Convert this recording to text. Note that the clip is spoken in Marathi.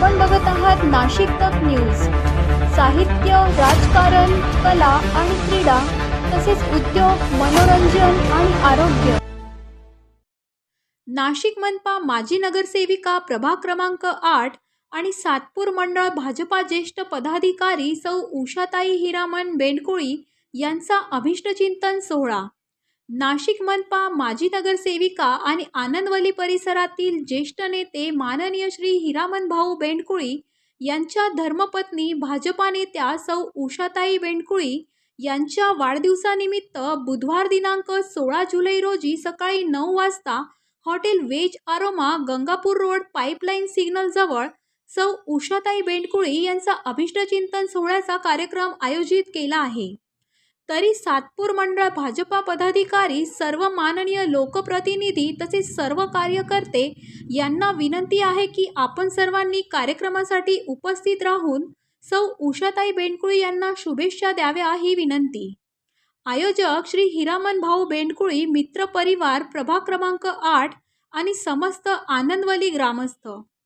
आपण बघत आहात नाशिक तक न्यूज. साहित्य राजकारण कला आणि क्रीडा तसेच उद्योग मनोरंजन आणि आरोग्य. नाशिक मनपा माजी नगरसेविका प्रभाग क्रमांक आठ आणि सातपूर मंडळ भाजपा ज्येष्ठ पदाधिकारी सौ उषाताई हिरामन बेंडकुळी यांचा अभिष्टचिंतन सोहळा. नाशिक मनपा माजी नगरसेविका आणि आनंदवली परिसरातील ज्येष्ठ नेते माननीय श्री हिरामन भाऊ बेंडकुळी यांच्या धर्मपत्नी भाजपा नेत्या सौ उषाताई बेंडकुळी यांच्या वाढदिवसानिमित्त बुधवार दिनांक सोळा जुलै रोजी सकाळी नऊ वाजता हॉटेल वेज आरोमा गंगापूर रोड पाईपलाईन सिग्नलजवळ सौ उषाताई बेंडकुळी यांचा अभिष्टचिंतन सोहळ्याचा कार्यक्रम आयोजित केला आहे. तरी सातपूर मंडळ भाजपा पदाधिकारी सर्व माननीय लोकप्रतिनिधी तसेच सर्व कार्यकर्ते यांना विनंती आहे की आपण सर्वांनी कार्यक्रमासाठी उपस्थित राहून सौ उषाताई बेंडकुळी यांना शुभेच्छा द्याव्या ही विनंती. आयोजक श्री हिरामन भाऊ बेंडकुळी मित्र परिवार प्रभाग क्रमांक आठ आणि समस्त आनंदवली ग्रामस्थ